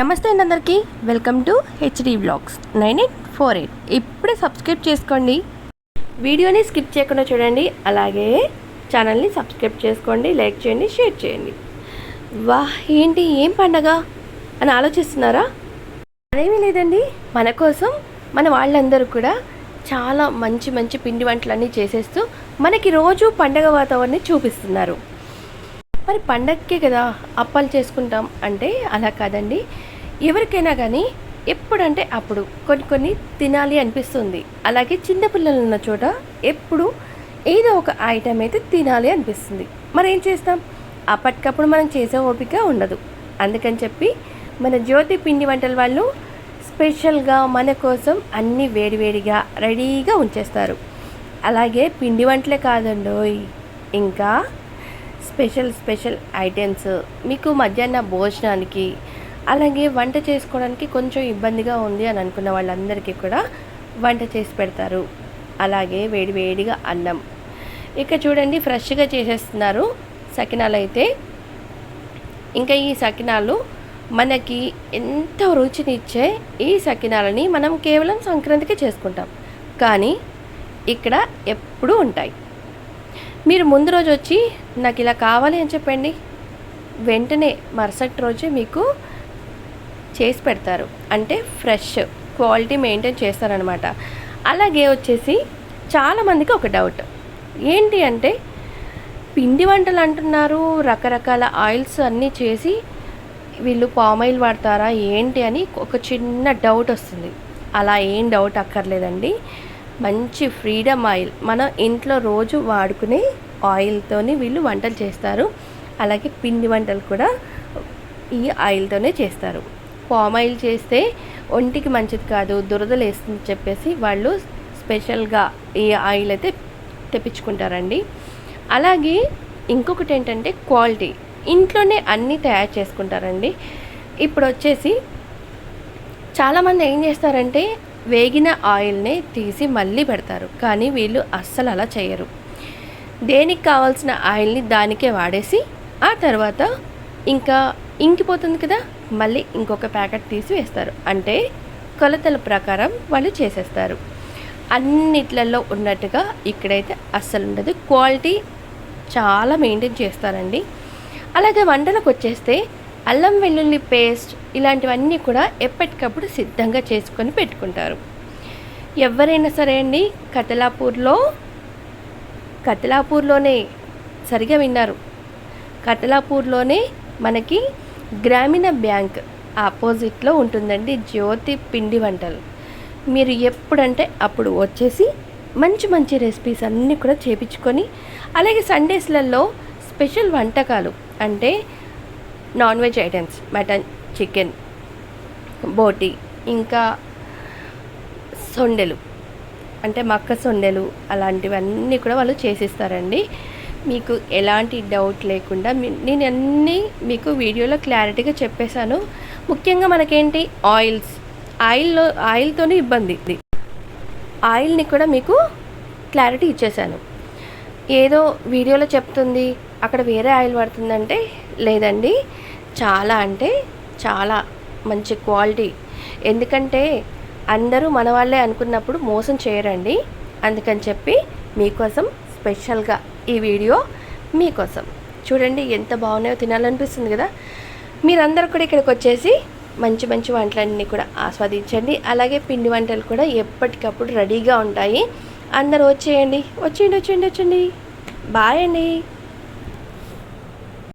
నమస్తే అండి అందరికీ. Welcome to HD blogs nine eight four eight. ఇప్పుడే సబ్స్క్రైబ్ చేసుకోండి. వీడియోని స్కిప్ చేయకుండా చూడండి. అలాగే ఛానల్ని సబ్స్క్రైబ్ చేసుకోండి. లైక్ చేయండి షేర్ చేయండి. వా ఏంటి? ఏం పండగ? అని ఆలోచిస్తున్నారా? అదేమీ లేదండి. మన కోసం మన వాళ్ళందరూ కూడా చాలా మంచి మంచి పిండి వంటలన్నీ చేసేస్తూ మనకి రోజు పండగ వాతావరణాన్ని చూపిస్తున్నారు. మరి పండగకే కదా అప్పాలు చేసుకుంటాం అంటే అలా కాదండి. ఎవరికైనా కానీ ఎప్పుడంటే అప్పుడు కొన్ని కొన్ని తినాలి అనిపిస్తుంది. అలాగే చిన్నపిల్లలు ఉన్న చోట ఎప్పుడు ఏదో ఒక ఐటెం అయితే తినాలి అనిపిస్తుంది. మరి ఏం చేస్తాం? అప్పటికప్పుడు మనం చేసే ఓపిక ఉండదు. అందుకని చెప్పి మన జ్యోతి పిండి వంటల వాళ్ళు స్పెషల్గా మన కోసం అన్నీ వేడివేడిగా రెడీగా ఉంచేస్తారు. అలాగే పిండి వంటలే కాదండోయ్. ఇంకా స్పెషల్ స్పెషల్ ఐటమ్స్ మీకు మధ్యాహ్న భోజనానికి అలాగే వంట చేసుకోవడానికి కొంచెం ఇబ్బందిగా ఉంది అని అనుకున్న వాళ్ళందరికీ కూడా వంట చేసి పెడతారు. అలాగే వేడి వేడిగా అన్నం. ఇక చూడండి ఫ్రెష్గా చేసేస్తున్నారు సకినాలు అయితే. ఇంకా ఈ సకినాలు మనకి ఎంతో రుచినిచ్చే ఈ సకినాలని మనం కేవలం సంక్రాంతికి చేసుకుంటాం. కానీ ఇక్కడ ఎప్పుడూ ఉంటాయి. మీరు ముందు రోజు వచ్చి నాకు ఇలా కావాలి అని చెప్పండి. వెంటనే మరుసటి రోజే మీకు చేసి పెడతారు. అంటే ఫ్రెష్ క్వాలిటీ మెయింటైన్ చేస్తారనమాట అలాగే వచ్చేసి చాలామందికి ఒక డౌట్. ఏంటి అంటే పిండి వంటలు అంటున్నారు రకరకాల ఆయిల్స్ అన్నీ చేసి వీళ్ళు పామాయిల్ వాడతారా ఏంటి అని ఒక చిన్న డౌట్ వస్తుంది. అలా ఏం డౌట్ అక్కర్లేదండి. మంచి ఫ్రీడమ్ ఆయిల్. మన ఇంట్లో రోజు వాడుకునే ఆయిల్తోని వీళ్ళు వంటలు చేస్తారు. అలాగే పిండి వంటలు కూడా ఈ ఆయిల్తోనే చేస్తారు. పామ్ ఆయిల్ చేస్తే ఒంటికి మంచిది కాదు దురదలు వేస్తుంది చెప్పేసి వాళ్ళు స్పెషల్గా ఈ ఆయిల్ అయితే తెప్పించుకుంటారండి. అలాగే ఇంకొకటి ఏంటంటే క్వాలిటీ. ఇంట్లోనే అన్నీ తయారు చేసుకుంటారండి. ఇప్పుడు వచ్చేసి చాలామంది ఏం చేస్తారంటే వేగిన ఆయిల్ని తీసి మళ్ళీ పెడతారు కానీ వీళ్ళు అస్సలు అలా చేయరు దేనికి కావాల్సిన ఆయిల్ని దానికే వాడేసి ఆ తర్వాత ఇంకా ఇంకిపోతుంది కదా మళ్ళీ ఇంకొక ప్యాకెట్ తీసి వేస్తారు. అంటే కొలతల ప్రకారం వాళ్ళు చేసేస్తారు. అన్నిట్లలో ఉన్నట్టుగా ఇక్కడైతే అస్సలు ఉండదు. క్వాలిటీ చాలా మెయింటైన్ చేస్తారండి. అలాగే వంటలకు వచ్చేస్తే అల్లం వెల్లుల్లి పేస్ట్ ఇలాంటివన్నీ కూడా ఎప్పటికప్పుడు సిద్ధంగా చేసుకొని పెట్టుకుంటారు. ఎవరైనా సరే అండి కతలాపూర్లో కతలాపూర్లోనే సరిగా విన్నారు. కతలాపూర్లోనే మనకి గ్రామీణ బ్యాంక్ ఆపోజిట్లో ఉంటుందండి జ్యోతి పిండి వంటలు. మీరు ఎప్పుడంటే అప్పుడు వచ్చేసి మంచి మంచి రెసిపీస్ అన్నీ కూడా చేపించుకొని అలాగే సండేస్లలో స్పెషల్ వంటకాలు అంటే non veg items mutton chicken బోటి ఇంకా సొండెలు. అంటే మక్క సొండెలు అలాంటివన్నీ కూడా వాళ్ళు చేసిస్తారండి. మీకు ఎలాంటి డౌట్ లేకుండా నేను అన్నీ మీకు వీడియోలో క్లారిటీగా చెప్పేశాను. ముఖ్యంగా మనకేంటి? ఆయిల్స్ ఆయిల్లో ఆయిల్తోనే ఇబ్బంది. ఆయిల్ని కూడా మీకు క్లారిటీ ఇచ్చేసాను ఏదో వీడియోలో చెప్తుంది అక్కడ వేరే ఆయిల్ పడుతుందంటే లేదండి. చాలా అంటే చాలా మంచి క్వాలిటీ. ఎందుకంటే అందరూ మన వాళ్ళే అనుకున్నప్పుడు మోసం చేయరండి. అందుకని చెప్పి మీకోసం స్పెషల్గా ఈ వీడియో మీకోసం. చూడండి ఎంత బాగున్నాయో తినాలనిపిస్తుంది కదా. మీరందరూ కూడా ఇక్కడికి వచ్చేసి మంచి మంచి వంటలన్నీ కూడా ఆస్వాదించండి. అలాగే పిండి వంటలు కూడా ఎప్పటికప్పుడు రెడీగా ఉంటాయి. అందరూ వచ్చేయండి. వచ్చేయండి వచ్చేయండి వచ్చేయండి. బాయ్ అండి.